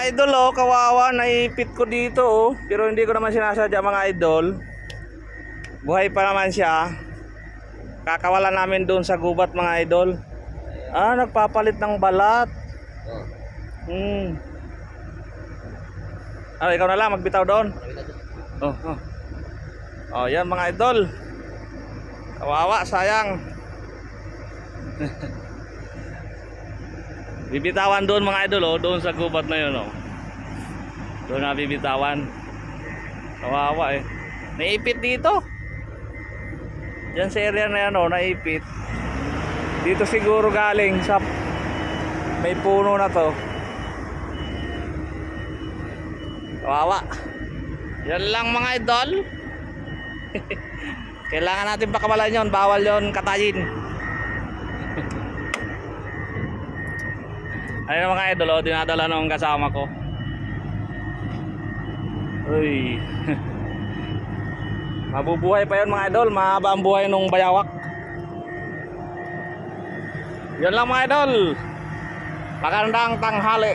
Idol oh, kawawa, naipit ko dito oh. Pero hindi ko naman sinasadya mga idol. Buhay pa naman siya. Kakawala namin doon sa gubat mga idol. Ah, nagpapalit ng balat. Hmm. Ah, ikaw na lang, magbitaw doon. Oh, oh. Oh, yan mga idol. Kawawa, sayang. bibitawan doon mga idol, oh, doon sa gubat na yun, oh. Doon na bibitawan. Kawawa eh. Naipit dito. Diyan sa area na yan, oh, naipit. Dito siguro galing sa may puno na to. Kawawa. Yan lang mga idol. Kailangan natin pakawalan yon, bawal yon katayin. Ayun mga idol, oh, dinadala ng kasama ko. Uy. Mabubuhay pa yon mga idol, mahaba ang buhay nung bayawak. Yan lang mga idol. Magandang tanghali.